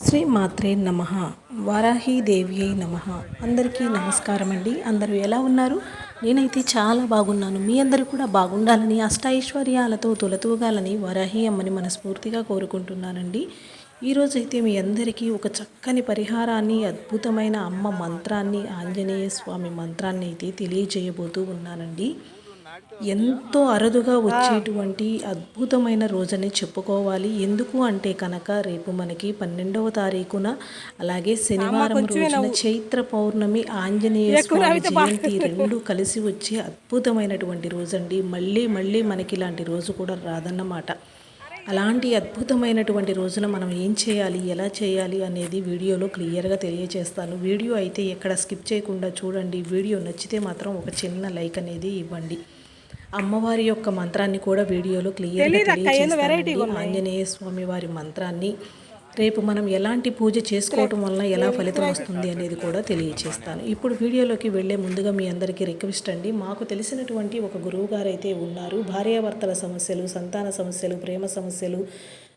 శ్రీ మాత్రే నమ. వారాహీదేవి అయి నమ. అందరికీ నమస్కారం అండి అందరూ ఎలా ఉన్నారు? నేనైతే చాలా బాగున్నాను. మీ అందరూ కూడా బాగుండాలని అష్టైశ్వర్యాలతో తులతూగాలని వరాహి అమ్మని మనస్ఫూర్తిగా కోరుకుంటున్నానండి. ఈరోజైతే మీ అందరికీ ఒక చక్కని పరిహారాన్ని అద్భుతమైన అమ్మ మంత్రాన్ని ఆంజనేయ స్వామి మంత్రాన్ని అయితే తెలియజేయబోతూ ఉన్నానండి. ఎంతో అరుదుగా వచ్చేటువంటి అద్భుతమైన రోజని చెప్పుకోవాలి. ఎందుకు అంటే కనుక రేపు మనకి పన్నెండవ తారీఖున అలాగే శనివారం రోజున చైత్ర పౌర్ణమి ఆంజనేయ స్వామి జయంతి రెండు కలిసి వచ్చే అద్భుతమైనటువంటి రోజండి. మళ్ళీ మళ్ళీ మనకి ఇలాంటి రోజు కూడా రాదన్నమాట. అలాంటి అద్భుతమైనటువంటి రోజున మనం ఏం చేయాలి ఎలా చేయాలి అనేది వీడియోలో క్లియర్గా తెలియజేస్తాను. వీడియో అయితే ఎక్కడ స్కిప్ చేయకుండా చూడండి. వీడియో నచ్చితే మాత్రం ఒక చిన్న లైక్ అనేది ఇవ్వండి. అమ్మవారి యొక్క మంత్రాన్ని కూడా వీడియోలో క్లియర్గా తెలియజేస్తానండి ఆంజనేయ స్వామి వారి మంత్రాన్ని రేపు మనం ఎలాంటి పూజ చేసుకోవటం వలన ఎలా ఫలితం వస్తుంది అనేది కూడా తెలియజేస్తాను ఇప్పుడు వీడియోలోకి వెళ్ళే ముందుగా మీ అందరికీ రిక్వెస్ట్ అండి. మాకు తెలిసినటువంటి ఒక గురువు గారు అయితే ఉన్నారు. భార్యాభర్తల సమస్యలు సంతాన సమస్యలు ప్రేమ సమస్యలు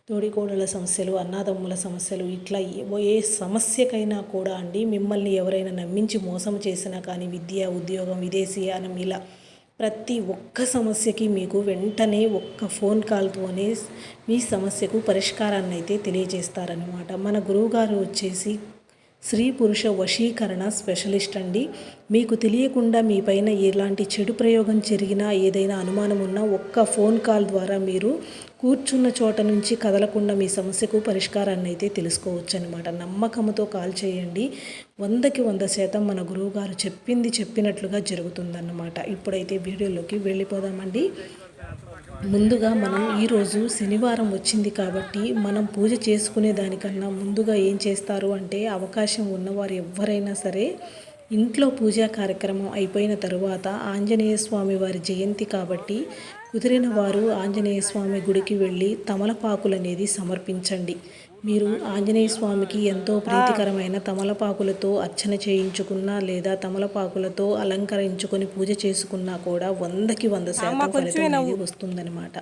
తోడికోడల సమస్యలు అన్నాదమ్ముల సమస్యలు ఇట్లా ఏ సమస్యకైనా కూడా అండి మిమ్మల్ని ఎవరైనా నమ్మించి మోసం చేసినా కానీ విద్య ఉద్యోగం విదేశీయానం ఇలా ప్రతి ఒక్క సమస్యకి మీకు వెంటనే ఒక్క ఫోన్ కాల్తోనే మీ సమస్యకు పరిష్కారాన్ని అయితే తెలియజేస్తారనమాట మన గురువుగారు వచ్చేసి స్త్రీ పురుష వశీకరణ స్పెషలిస్ట్ అండి. మీకు తెలియకుండా మీ పైన ఎలాంటి చెడు ప్రయోగం జరిగినా ఏదైనా అనుమానం ఉన్నా ఒక్క ఫోన్ కాల్ ద్వారా మీరు కూర్చున్న చోట నుంచి కదలకుండా మీ సమస్యకు పరిష్కారాన్ని అయితే తెలుసుకోవచ్చు అనమాట నమ్మకంతో కాల్ చేయండి. వందకి వంద శాతం మన గురువుగారు చెప్పింది చెప్పినట్లుగా జరుగుతుందన్నమాట. ఇప్పుడైతే వీడియోలోకి వెళ్ళిపోదామండి. ముందుగా మనం ఈరోజు శనివారం వచ్చింది కాబట్టి మనం పూజ చేసుకునే దానికన్నా ముందుగా ఏం చేస్తారు అంటే అవకాశం ఉన్నవారు ఎవరైనా సరే ఇంట్లో పూజా కార్యక్రమం అయిపోయిన తరువాత ఆంజనేయ స్వామి వారి జయంతి కాబట్టి కుదిరిన వారు ఆంజనేయ స్వామి గుడికి వెళ్ళి తమలపాకులు అనేది సమర్పించండి. మీరు ఆంజనేయ స్వామికి ఎంతో ప్రీతికరమైన తమలపాకులతో అర్చన చేయించుకున్నా లేదా తమలపాకులతో అలంకరించుకొని పూజ చేసుకున్నా కూడా వందకి వంద శాతం ఫలితం అనేది వస్తుందన్నమాట.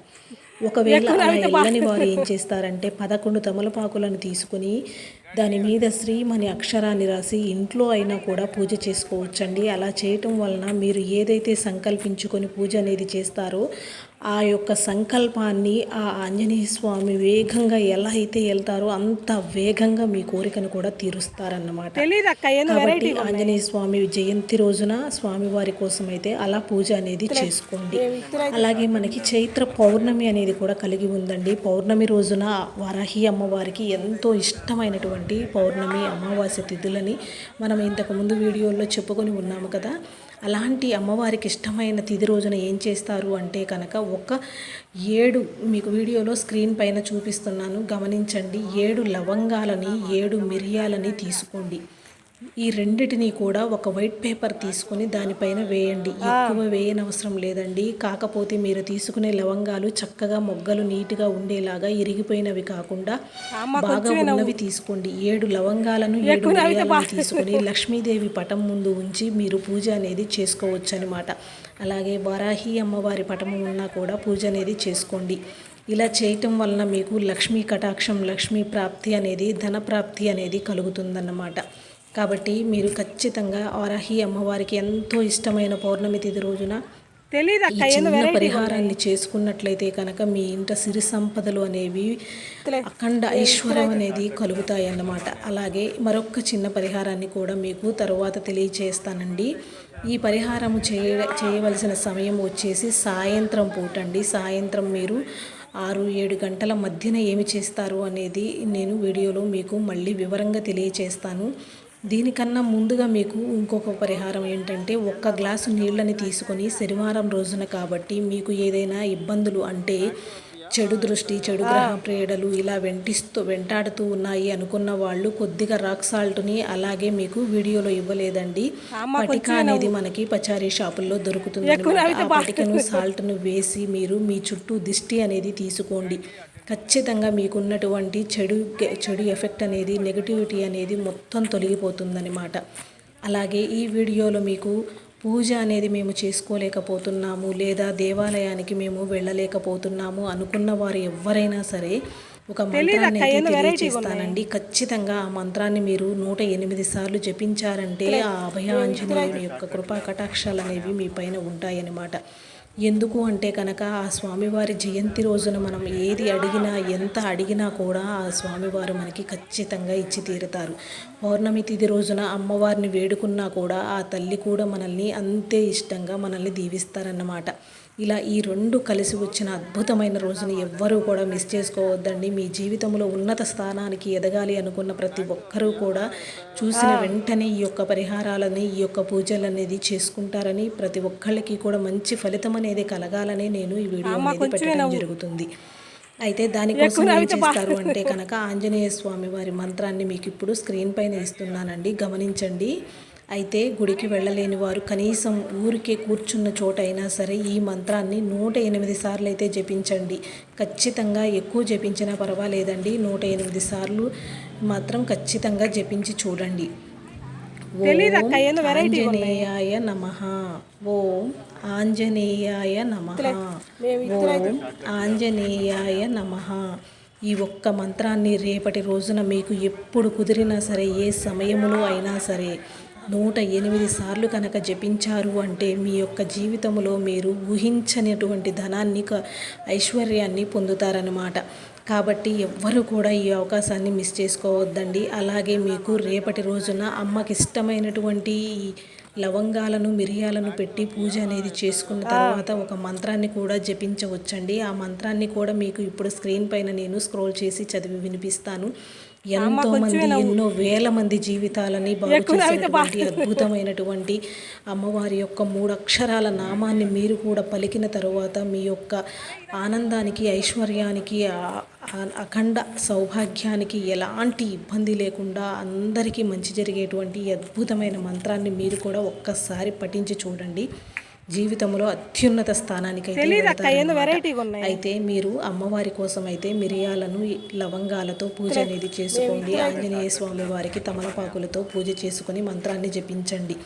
ఒకవేళ అలా వెళ్ళని వారు ఏం చేస్తారంటే పదకొండు తమలపాకులను తీసుకుని దాని మీద శ్రీం అనే అక్షరాన్ని రాసి ఇంట్లో అయినా కూడా పూజ చేసుకోవచ్చండి. అలా చేయటం వలన మీరు ఏదైతే సంకల్పించుకొని పూజ అనేది చేస్తారో ఆ యొక్క సంకల్పాన్ని ఆ ఆంజనేయ స్వామి వేగంగా ఎలా అయితే వెళ్తారో అంత వేగంగా మీ కోరికను కూడా తీరుస్తారన్నమాట. కాబట్టి ఆంజనేయ స్వామి జయంతి రోజున స్వామివారి కోసం అయితే అలా పూజ అనేది చేసుకోండి. అలాగే మనకి చైత్ర పౌర్ణమి అనేది కూడా కలిగి ఉందండి. పౌర్ణమి రోజున వారాహి అమ్మవారికి ఎంతో ఇష్టమైనటువంటి పౌర్ణమి అమావాస్య తిథులని మనం ఇంతకుముందు వీడియోల్లో చెప్పుకొని ఉన్నాము కదా. అలాంటి అమ్మవారికి ఇష్టమైన తిథి రోజున ఏం చేస్తారు అంటే కనుక ఒక ఏడు మీకు వీడియోలో స్క్రీన్ పైన చూపిస్తున్నాను. గమనించండి. ఏడు లవంగాలని ఏడు మిరియాలని తీసుకోండి. ఈ రెండిటిని కూడా ఒక వైట్ పేపర్ తీసుకొని దానిపైన వేయండి. ఎక్కువ వేయనవసరం లేదండి. కాకపోతే మీరు తీసుకునే లవంగాలు చక్కగా మొగ్గలు నీట్గా ఉండేలాగా ఇరిగిపోయినవి కాకుండా బాగా ఉన్నవి తీసుకోండి. ఏడు లవంగాలను ఏడు తీసుకొని లక్ష్మీదేవి పటం ముందు ఉంచి మీరు పూజ అనేది చేసుకోవచ్చు అనమాట అలాగే వారాహి అమ్మవారి పటం ఉన్నా కూడా పూజ అనేది చేసుకోండి. ఇలా చేయటం వలన మీకు లక్ష్మీ కటాక్షం లక్ష్మీ ప్రాప్తి అనేది ధన ప్రాప్తి అనేది కలుగుతుందన్నమాట. కాబట్టి మీరు ఖచ్చితంగా వారాహి అమ్మవారికి ఎంతో ఇష్టమైన పౌర్ణమి తిథి రోజున ఈ చిన్న పరిహారాన్ని చేసుకున్నట్లయితే కనుక మీ ఇంట సిరి సంపదలు అనేవి అఖండ ఐశ్వర్యం అనేది కలుగుతాయి అన్నమాట అలాగే మరొక చిన్న పరిహారాన్ని కూడా మీకు తరువాత తెలియజేస్తానండి ఈ పరిహారము చేయ చేయవలసిన సమయం వచ్చేసి సాయంత్రం పూట అండి సాయంత్రం మీరు ఆరు ఏడు గంటల మధ్యన ఏమి చేస్తారు అనేది నేను వీడియోలో మీకు మళ్ళీ వివరంగా తెలియచేస్తాను. దీనికన్నా ముందుగా మీకు ఇంకొక పరిహారం ఏంటంటే ఒక్క గ్లాసు నీళ్ళని తీసుకొని శనివారం రోజున కాబట్టి మీకు ఏదైనా ఇబ్బందులు అంటే చెడు దృష్టి చెడు గ్రహ ప్రేడలు ఇలా వెంటిస్తూ వెంటాడుతూ ఉన్నాయి అనుకున్న వాళ్ళు కొద్దిగా రాక్ సాల్ట్ని అలాగే మీకు వీడియోలో ఇవ్వలేదండి. పటిక అనేది మనకి పచారీ షాపుల్లో దొరుకుతుంది పటికను సాల్ట్ను వేసి మీరు మీ చుట్టూ దిష్టి అనేది తీసుకోండి. ఖచ్చితంగా మీకున్నటువంటి చెడు చెడు ఎఫెక్ట్ అనేది నెగటివిటీ అనేది మొత్తం తొలగిపోతుందన్నమాట. అలాగే ఈ వీడియోలో మీకు పూజ అనేది మేము చేసుకోలేకపోతున్నాము లేదా దేవాలయానికి మేము వెళ్ళలేకపోతున్నాము అనుకున్న వారు ఎవరైనా సరే ఒక మంత్రాన్ని అయితే తెలియజేస్తానండి. ఖచ్చితంగా ఆ మంత్రాన్ని మీరు నూట ఎనిమిది సార్లు జపించారంటే ఆ అభయ ఆంజనేయుని యొక్క కృపా కటాక్షాలు అనేవి మీ పైన ఉంటాయన్నమాట. ఎందుకు అంటే కనుక ఆ స్వామివారి జయంతి రోజున మనం ఏది అడిగినా ఎంత అడిగినా కూడా ఆ స్వామివారు మనకి ఖచ్చితంగా ఇచ్చి తీరుతారు. పౌర్ణమి తిథి రోజున అమ్మవారిని వేడుకున్నా కూడా ఆ తల్లి కూడా మనల్ని అంతే ఇష్టంగా మనల్ని దీవిస్తారన్నమాట. ఇలా ఈ రెండు కలిసి వచ్చిన అద్భుతమైన రోజుని ఎవ్వరూ కూడా మిస్ చేసుకోవద్దండి. మీ జీవితంలో ఉన్నత స్థానానికి ఎదగాలి అనుకున్న ప్రతి ఒక్కరూ కూడా చూసిన వెంటనే ఈ యొక్క పరిహారాలని ఈ యొక్క పూజలు అనేది చేసుకుంటారని ప్రతి ఒక్కళ్ళకి కూడా మంచి ఫలితం అనేది కలగాలని నేను ఈ వీడియో అనేది పెట్టడం జరుగుతుంది. అయితే దానికోసం ఏం చేస్తారు అంటే కనుక ఆంజనేయ స్వామి వారి మంత్రాన్ని మీకు ఇప్పుడు స్క్రీన్ పైన ఇస్తున్నానండి. గమనించండి. అయితే గుడికి వెళ్ళలేని వారు కనీసం ఊరికే కూర్చున్న చోట అయినా సరే ఈ మంత్రాన్ని నూట ఎనిమిది సార్లు అయితే జపించండి. ఖచ్చితంగా ఎక్కువ జపించినా పర్వాలేదండి. నూట ఎనిమిది సార్లు మాత్రం ఖచ్చితంగా జపించి చూడండి. ఓం ఆంజనేయాయ నమ. ఓం ఆంజనేయాయ నమ. ఓం ఆంజనేయాయ నమ. ఈ ఒక్క మంత్రాన్ని రేపటి రోజున మీకు ఎప్పుడు కుదిరినా సరే ఏ సమయములో అయినా సరే నూట ఎనిమిది సార్లు కనుక జపించారు అంటే మీ యొక్క జీవితంలో మీరు ఊహించనటువంటి ధనాన్ని క- ఐశ్వర్యాన్ని పొందుతారనమాట కాబట్టి ఎవ్వరు కూడా ఈ అవకాశాన్ని మిస్ చేసుకోవద్దండి. అలాగే మీకు రేపటి రోజున అమ్మకి ఇష్టమైనటువంటి లవంగాలను మిరియాలను పెట్టి పూజ అనేది చేసుకున్న తర్వాత ఒక మంత్రాన్ని కూడా జపించవచ్చండి. ఆ మంత్రాన్ని కూడా మీకు ఇప్పుడు స్క్రీన్ పైన నేను స్క్రోల్ చేసి చదివి వినిపిస్తాను. ఎంతో మంది ఎన్నో వేల మంది జీవితాలని బాగు చేసినటువంటి అద్భుతమైనటువంటి అమ్మవారి యొక్క మూడు అక్షరాల నామాన్ని మీరు కూడా పలికిన తరువాత మీ యొక్క ఆనందానికి ఐశ్వర్యానికి అఖండ సౌభాగ్యానికి ఎలాంటి ఇబ్బంది లేకుండా అందరికీ మంచి జరిగేటువంటి అద్భుతమైన మంత్రాన్ని మీరు కూడా ఒక్కసారి పఠించి చూడండి. జీవితంలో అత్యున్నత స్థానానికి అయితే మీరు అమ్మవారి కోసం అయితే మిరియాలను లవంగాలతో పూజ అనేది చేసుకోండి. ఆంజనేయ స్వామి వారికి తమలపాకులతో పూజ చేసుకొని మంత్రాన్ని జపించండి.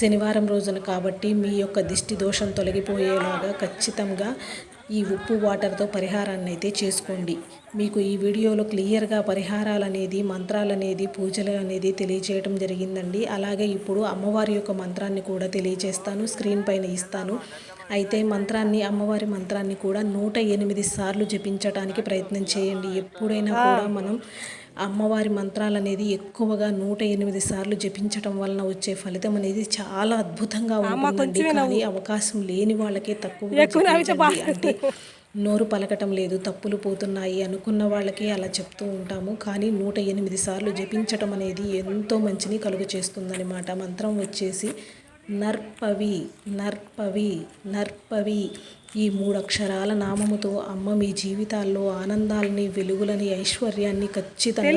శనివారం రోజున కాబట్టి మీ యొక్క దిష్టి దోషం తొలగిపోయేలాగా ఖచ్చితంగా ఈ ఉప్పు వాటర్తో పరిహారాన్ని అయితే చేసుకోండి. మీకు ఈ వీడియోలో క్లియర్గా పరిహారాలు అనేది మంత్రాలు అనేది పూజలు అనేది తెలియచేయడం జరిగిందండి. అలాగే ఇప్పుడు అమ్మవారి యొక్క మంత్రాన్ని కూడా తెలియచేస్తాను స్క్రీన్ పైన ఇస్తాను. అయితే మంత్రాన్ని అమ్మవారి మంత్రాన్ని కూడా నూట ఎనిమిది సార్లు జపించడానికి ప్రయత్నం చేయండి. ఎప్పుడైనా కూడా మనం అమ్మవారి మంత్రాలు అనేది ఎక్కువగా నూట ఎనిమిది సార్లు జపించటం వలన వచ్చే ఫలితం అనేది చాలా అద్భుతంగా ఉంటుందండి. కానీ అవకాశం లేని వాళ్ళకే తక్కువ అంటే నోరు పలకటం లేదు తప్పులు పోతున్నాయి అనుకున్న వాళ్ళకి అలా చెప్తూ ఉంటాము. కానీ నూట ఎనిమిది సార్లు జపించటం అనేది ఎంతో మంచిని కలుగు చేస్తుందన్నమాట మంత్రం వచ్చేసి నర్పవి నర్పవి నర్పవి. ఈ మూడు అక్షరాల నామముతో అమ్మ మీ జీవితాల్లో ఆనందాలని వెలుగులని ఐశ్వర్యాన్ని ఖచ్చితంగా.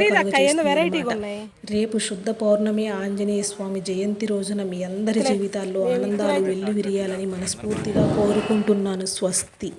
రేపు శుద్ధ పౌర్ణమి ఆంజనేయ స్వామి జయంతి రోజున మీ అందరి జీవితాల్లో ఆనందాలు వెల్లి విరియాలని మనస్ఫూర్తిగా కోరుకుంటున్నాను. స్వస్తి.